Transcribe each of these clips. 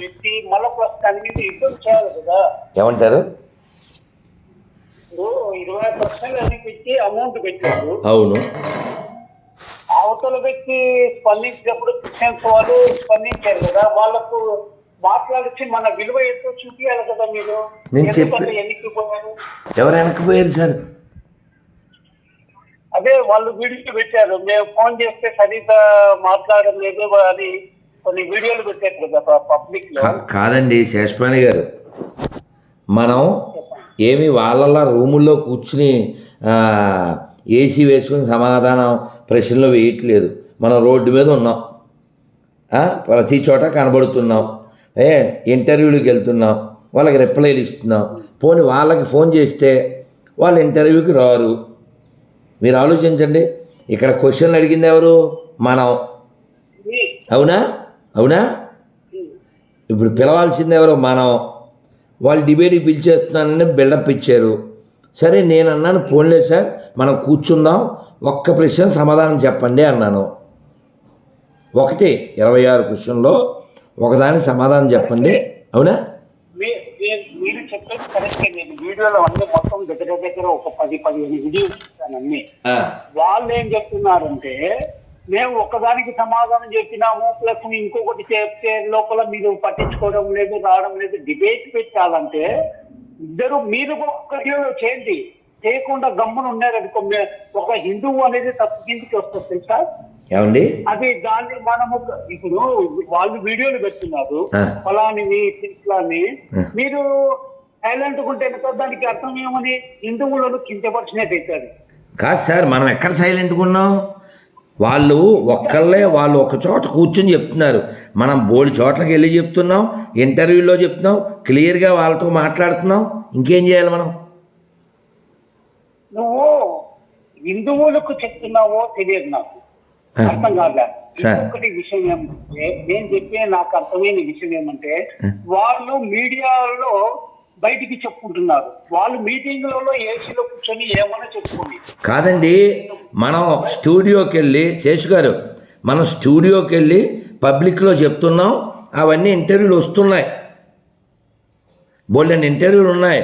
పెట్టి మళ్ళీ ప్రస్తుతానికి మీద యుద్ధం చేయాలి కదా. ఏమంటారు? ఇరవై పర్సెంట్ అని పెట్టి అమౌంట్ పెట్టారు అవును. అవతల వ్యక్తి స్పందించినప్పుడు క్రిస్టియన్స్ వాళ్ళు స్పందించారు కదా వాళ్ళకు మాట్లాడిచి మన విలువ ఎంతో చూపించాలి కదా మీరు. నేను చెప్పి- ఎందుకంటే ఎన్నికలు పోయారు ఎవరు వెనక్కిపోయారు సార్? అదే వాళ్ళు వీడియో పెట్టారు. మేము ఫోన్ చేస్తే సరిగ్గా మాట్లాడడం లేదు అని కొన్ని వీడియోలు పెట్టారు కదా పబ్లిక్లో. కా- కాదండి శేషపాణి గారు. మనం ఏమి వాళ్ళ రూముల్లో కూర్చుని ఏసీ వేసుకుని సమాధానం ప్రశ్నలు వేయట్లేదు. మనం రోడ్డు మీద ఉన్నాం. ప్రతి చోట కనబడుతున్నాం. ఏ ఇంటర్వ్యూలకు వెళ్తున్నాం. వాళ్ళకి రిప్లైలు ఇస్తున్నాం. పోనీ వాళ్ళకి ఫోన్ చేస్తే వాళ్ళు ఇంటర్వ్యూకి రారు. మీరు ఆలోచించండి. ఇక్కడ క్వశ్చన్లు అడిగింది ఎవరు? మనం. అవునా? అవునా? ఇప్పుడు పిలవాల్సింది ఎవరో మనం. వాళ్ళు డిబేట్కి పిలిచేస్తున్నానని బిల్డప్ ఇచ్చారు. సరే నేను అన్నాను పోన్లే సార్ మనం కూర్చుందాం ఒక్క ప్రశ్న సమాధానం చెప్పండి అన్నాను. ఒకటి ఇరవై ఆరు క్వశ్చన్లో ఒకదానికి సమాధానం చెప్పండి. అవునా? మీరు చెప్పేది కరెక్టే నేను వీడియోలో అన్ని మొత్తం దగ్గర దగ్గర ఒక పది పదిహేను వీడియోస్ ఇస్తాను అన్ని. వాళ్ళు ఏం చెప్తున్నారంటే మేము ఒక్కదానికి సమాధానం చెప్పినాము ప్లస్ ఇంకొకటి చెప్తే లోపల మీరు పట్టించుకోవడం లేదు రావడం లేదు డిబేట్ పెట్టాలంటే ఇద్దరు మీరు ఒక్కటి చేయండి. చేయకుండా గమ్మున ఉన్నారనుకో ఒక హిందువు అనేది తప్పు కిందికి వస్తుంది తెలుసా? ఏమండి? అది దాన్ని మనము ఇప్పుడు వాళ్ళు వీడియోలు పెడుతున్నారు. ఫలానివి ఇట్లాని. ఆ. మీరు సైలెంట్ ఉంటే దానికి అర్థం ఏమని? హిందువులను కించపరిచినట్టు అవుతుంది కాదు సార్ మనం ఎక్కడ సైలెంట్గా ఉన్నాం? వాళ్ళు ఒక్కళ్ళే వాళ్ళు ఒక చోట కూర్చొని చెప్తున్నారు మనం బోడి చోట్లకి వెళ్ళి చెప్తున్నాం ఇంటర్వ్యూలో చెప్తున్నాం క్లియర్గా వాళ్ళతో మాట్లాడుతున్నాం ఇంకేం చేయాలి మనం నువ్వు హిందువులకు చెప్తున్నావో తెలియదు నాకు. అర్థం కాదా. ఇంకొకటి విషయం ఏమంటే నేను చెప్పే నాకు అర్థమైన విషయం ఏమంటే వాళ్ళు మీడియాలో బయటికి చెప్పుకుంటున్నారు. వాళ్ళు మీటింగ్లలో ఏసీలో కూర్చొని ఏమన్నా చెప్పుకోండి. కాదండి మనం స్టూడియోకి వెళ్ళి శేషు గారు మనం స్టూడియోకి వెళ్ళి పబ్లిక్లో చెప్తున్నాం అవన్నీ ఇంటర్వ్యూలు వస్తున్నాయి. బోల్డెన్ ఇంటర్వ్యూలు ఉన్నాయి.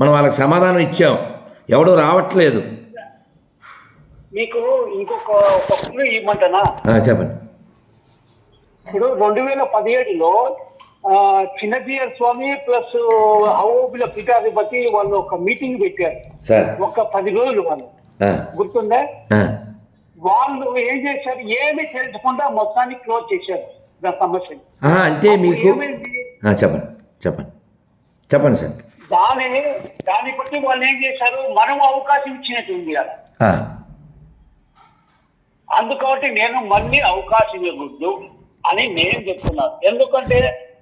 మనం వాళ్ళకి సమాధానం ఇచ్చాం. ఎవడో రావట్లేదు. మీకు ఇంకొక ఇవ్వమంటానా? చెప్పండి. ఇప్పుడు రెండు వేల పదిహేడులో చిన్నజీయర్ స్వామి ప్లస్ అవోబుల పీఠాధిపతి వాళ్ళు ఒక మీటింగ్ పెట్టారు ఒక పది రోజులు వాళ్ళు గుర్తుందా వాళ్ళు ఏం చేశారు? ఏమీ తెలుసుకుండా మొత్తాన్ని క్లోజ్ చేశారు. ఆ సమస్యని ఆ, అంటే మీకు చెప్పండి చెప్పండి. చెప్పండి సార్. దాని దాన్ని బట్టి వాళ్ళు ఏం చేశారు? మనం అవకాశం ఇచ్చినట్టు ఉంది అలా ఆ, అందుకబట్టి నేను మళ్ళీ అవకాశం ఇవ్వద్దు అని నేను చెప్తున్నాను ఎందుకంటే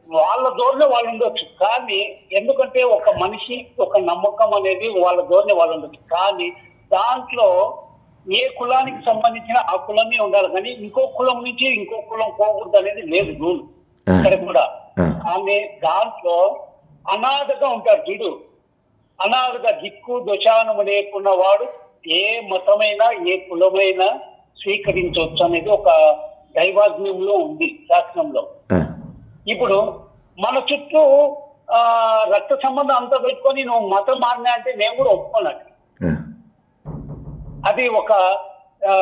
వాళ్ళ ధోరణి వాళ్ళు ఉండొచ్చు. కానీ ఎందుకంటే ఒక మనిషి ఒక నమ్మకం అనేది వాళ్ళ ధోరణి వాళ్ళు ఉండొచ్చు. కానీ దాంట్లో ఏ కులానికి సంబంధించిన ఆ కులమే ఉండాలి. కానీ ఇంకో కులం నుంచి ఇంకో కులం పోకూడదు అనేది లేదు రూల్ ఇక్కడ కూడా. ఆమె దాంట్లో అనాథగా ఉంటాడు చూడు. అనాథగా దిక్కు దశానము లేకున్న వాడు ఏ మతమైనా ఏ కులమైనా స్వీకరించవచ్చు అనేది ఒక దైవాజ్ఞంలో ఉంది శాస్త్రంలో. ఆ, ఇప్పుడు మన చుట్టూ రక్త సంబంధం అంతా పెట్టుకొని నువ్వు మతం మారినా అంటే నేను కూడా ఒప్పుకోనట్టు ఆ, అది ఒక ఆ,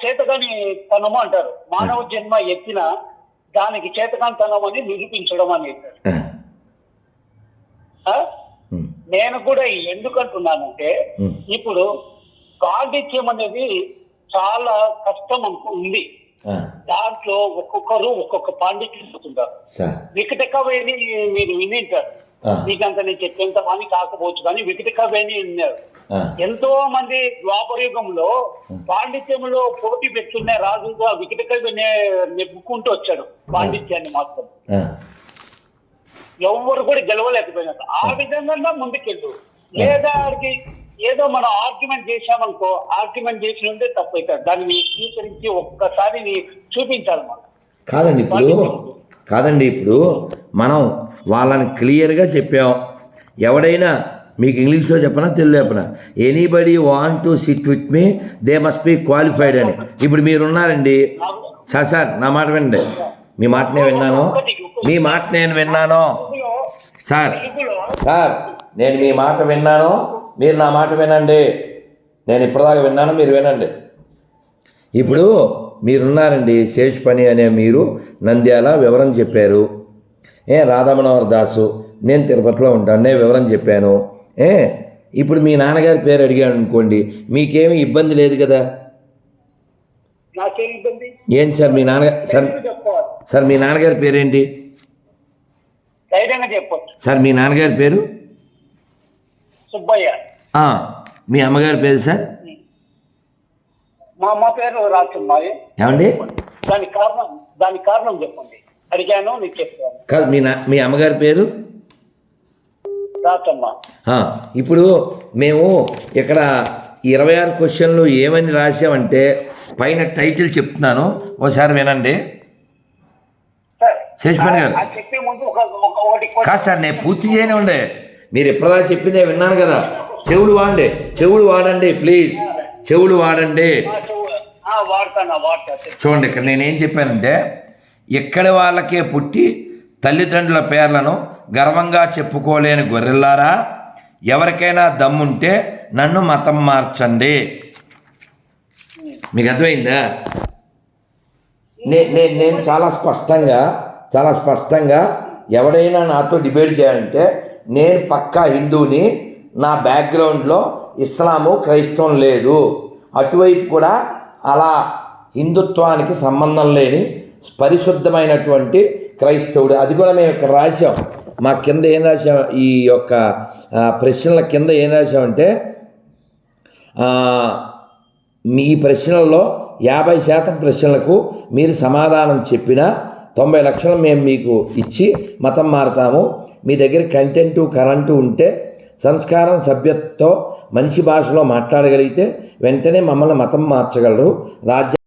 చేతగాని తనము అంటారు. మానవ జన్మ ఎత్తిన దానికి చేతకాని తనం అని నిరూపించడం? ఉమ్, నేను కూడా ఎందుకంటున్నానంటే ఇప్పుడు పాండిత్యం అనేది చాలా కష్టం ఉంది. దాంట్లో ఒక్కొక్కరు ఒక్కొక్క పాండిత్యం చెప్తుంటారు వికటకవేణి మీరు వినింటారు. ఆ. మీకంత నేను చెప్పేంత మంది కాకపోవచ్చు కానీ వికటకవేణి విన్నారు. ఎంతో మంది ద్వాపర యుగంలో పాండిత్యంలో పోటీ పెట్టుకునే రాజుగా వికటకవేణి నెగ్గుకుంటూ వచ్చాడు పాండిత్యాన్ని మాత్రం. ఎవరు కూడా గెలవలేకపోయినారు. ఆ విధంగా ముందుకెళ్ళు. లేదా ఆడికి ఏదో మనం ఆర్గ్యుమెంట్ చేశామనుకో ఆర్గ్యుమెంట్ చేసి ఉంటే తప్పు అవుతుంది దాన్ని స్వీకరించి ఒక్కసారి చూపించాలి మనం కాదండి ఇప్పుడు కాదండి ఇప్పుడు మనం వాళ్ళని క్లియర్గా చెప్పాం. ఎవడైనా మీకు ఇంగ్లీష్లో చెప్పనా తెలుగు చెప్పనా? Anybody want to sit with me they must be qualified అని. ఇప్పుడు మీరు ఉన్నారండి సార్ సార్ నా మాట వినండి. మీ మాట నేను విన్నాను. మీ మాట నేను విన్నాను. సార్ సార్ నేను మీ మాట విన్నాను. మీరు నా మాట వినండి. నేను ఇప్పటిదాకా విన్నాను మీరు వినండి. ఇప్పుడు మీరున్నారండి శేష్ పని అనే మీరు నంద్యాల వివరం చెప్పారు. ఏ రాధామనోహర్ దాసు నేను తిరుపతిలో ఉంటాను నేను వివరం చెప్పాను. ఏ ఇప్పుడు మీ నాన్నగారి పేరు అడిగాను అనుకోండి మీకేమీ ఇబ్బంది లేదు కదా? ఏంటి సార్ మీ నాన్న సార్ సార్ మీ నాన్నగారి పేరేంటి? సార్ మీ నాన్నగారి పేరు? సుబ్బయ్య. మీ అమ్మగారి పేరు సార్? మా అమ్మ పేరు రాచమ్మాయి ఏమండి? దానికి కారణం దానికి కారణం చెప్పండి. అడిగాను నీకు చెప్తాను. కాదు మీ మీ అమ్మగారి పేరు? రాచమ్మ ఆ, ఇప్పుడు మేము ఇక్కడ ఇరవై ఆరు క్వశ్చన్లు ఏమని రాసామంటే పైన టైటిల్ చెప్తున్నాను. ఒకసారి వినండి. సార్ శేషమణి గారు. కాదు సార్ నేను పూర్తి చేయని ఉండే. మీరు ఇప్పటిదాకా చెప్పిందే విన్నాను కదా. చెవులు వాడండి చెవులు వాడండి ప్లీజ్ చెవులు వాడండి. చూడండి ఇక్కడ నేనేం చెప్పానంటే ఎక్కడి వాళ్ళకే పుట్టి తల్లిదండ్రుల పేర్లను గర్వంగా చెప్పుకోలేని గొర్రెల్లారా ఎవరికైనా దమ్ముంటే నన్ను మతం మార్చండి. మీకు అర్థమైందా? నే నే- నేను చాలా స్పష్టంగా చాలా స్పష్టంగా ఎవడైనా నాతో డిబేట్ చేయాలంటే నేను పక్కా హిందువుని నా బ్యాక్గ్రౌండ్లో ఇస్లాము క్రైస్తవం లేదు. అటువైపు కూడా అలా హిందుత్వానికి సంబంధం లేని పరిశుద్ధమైనటువంటి క్రైస్తవుడు. అది కూడా మేము ఇక్కడ రాసాం మా కింద ఏం రాసాం ఈ యొక్క ప్రశ్నల కింద ఏం రాసామంటే మీ ప్రశ్నల్లో యాభై శాతం ప్రశ్నలకు మీరు సమాధానం చెప్పిన తొంభై లక్షలు మేము మీకు ఇచ్చి మతం మారుతాము. మీ దగ్గర కంటెంటు కరెంటు ఉంటే సంస్కారం సభ్యతతో మనిషి భాషలో మాట్లాడగలిగితే వెంటనే మమ్మల్ని మతం మార్చగలరు. రాజ్య